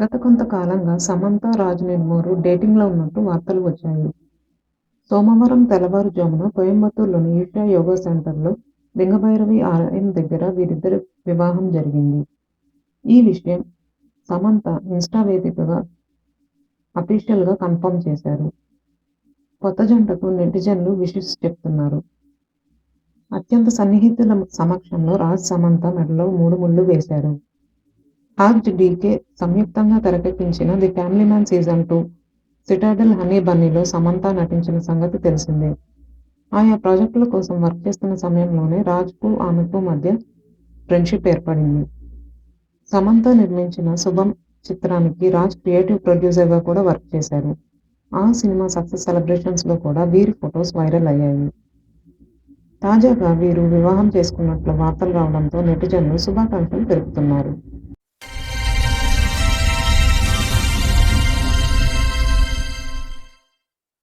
గత కొంతకాలంగా సమంత, రాజ్ నిడుమూరు డేటింగ్‌లో ఉన్నట్టు వార్తలు వచ్చాయి. సోమవారం తెల్లవారుజామున కోయంబత్తూరులోని ఈషా యోగా సెంటర్‌లో లింగభైరవి ఆలయం దగ్గర వీరిద్దరి వివాహం జరిగింది. ఈ విషయం సమంత ఇన్‌స్టా వేదికగా అఫీషియల్‌గా కన్ఫర్మ్ చేశారు. కొత్త జంటకు నెటిజన్లు విషెస్ చెప్తున్నారు. అత్యంత సన్నిహితుల సమక్షంలో రాజ్, సమంత మెడలో మూడు ముళ్ళు వేశారు. రాజ్, డీకే సంయుక్తంగా తెరకెక్కించిన 'The Family Man Season Two', Citadel Honey బన్నీ'లో Samantha నటించిన సంగతి తెలిసిందే. ఆయా ప్రాజెక్టుల కోసం వర్క్ చేస్తున్న సమయంలోనే రాజ్‌కు, ఆమెకు మధ్య ఫ్రెండ్‌షిప్ ఏర్పడింది. సమంత నిర్మించిన 'శుభం' చిత్రానికి రాజ్ క్రియేటివ్ ప్రొడ్యూసర్‌గా కూడా వర్క్ చేశారు. ఆ సినిమా సక్సెస్ సెలబ్రేషన్స్‌లో కూడా వీరి ఫొటోస్ వైరల్ అయ్యాయి. తాజాగా వీరు వివాహం చేసుకున్నట్లు వార్తలు రావడంతో నెటిజన్లు శుభాకాంక్షలు తెలుపుతున్నారు.